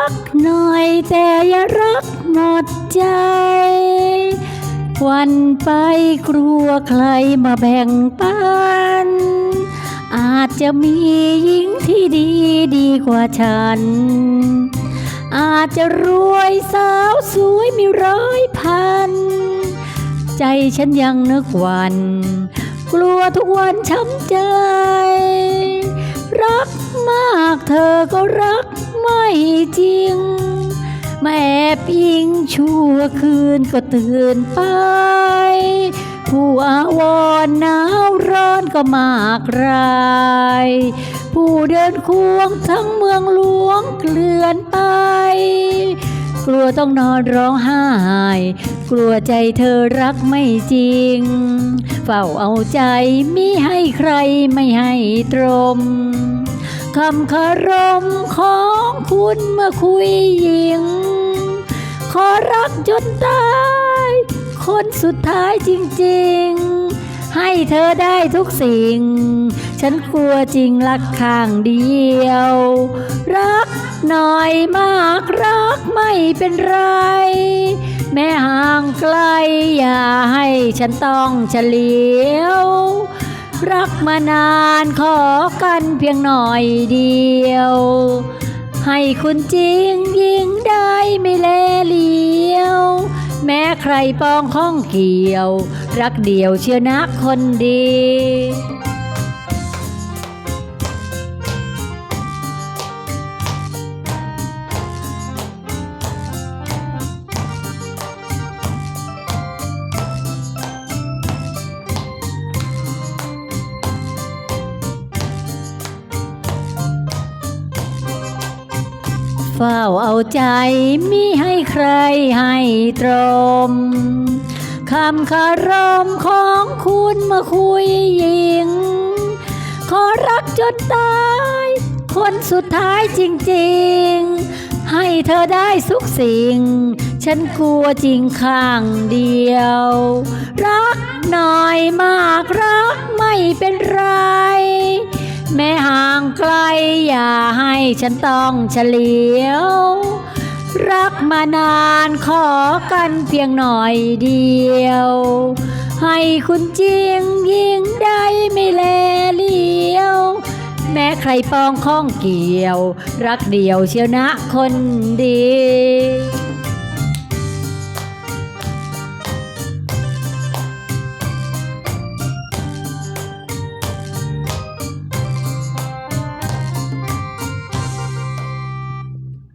รักหน่อย แต่อย่ารักหมดใจ วันไปกลัวใครมาแบ่งปัน อาจจะมีหญิงที่ดีดีกว่าฉัน อาจจะรวยสาวสวยมีร้อยพัน ใจฉันยังนึกวัน กลัวทุกวันช้ำใจ รักมากเธอก็รัก ไม่จริง แม่พิงชั่วคืนก็ตื่นไปผู้อาวรณ์หนาวร้อนก็มากรายผู้เดินควงทั้งเมืองหลวงเกลื่อนไป กลัวต้องนอนร้องไห้ กลัวใจเธอรักไม่จริง เฝ้าเอาใจมิให้ใครไม่ให้ตรม คำคารมของคุณเมื่อคุยหญิง ขอรักจนตาย คนสุดท้ายจริงๆ ให้เธอได้ทุกสิ่ง ฉันกลัวจริงรักข้างเดียว รักหน่อยมากรักไม่เป็นไร แม้ห่างไกลอย่าให้ฉันต้องเฉลียว รักมานานขอกันเพียงหน่อยเดียว ให้คุณจริงยิงได้ไม่เลเหลียว แม้ใครปองข้องเกี่ยว รักเดียวเชียวนะคนดี ฝ้าเอาใจมิให้ใครให้ตรมคำคารมของคุณมื่อคุยหญิง ขอรักจนตาย คนสุดท้ายจริงๆ ให้เธอได้สุขสิ่ง ฉันกลัวจริงข้างเดียว รักหน่อยมากรัก อย่าให้ฉันต้องเฉลียว รักมานานขอกันเพียงหน่อยเดียว ให้คุณจริงยิ่งได้ไม่แลเลียว แม้ใครปองข้องเกี่ยว รักเดียวเชียวนะคนดี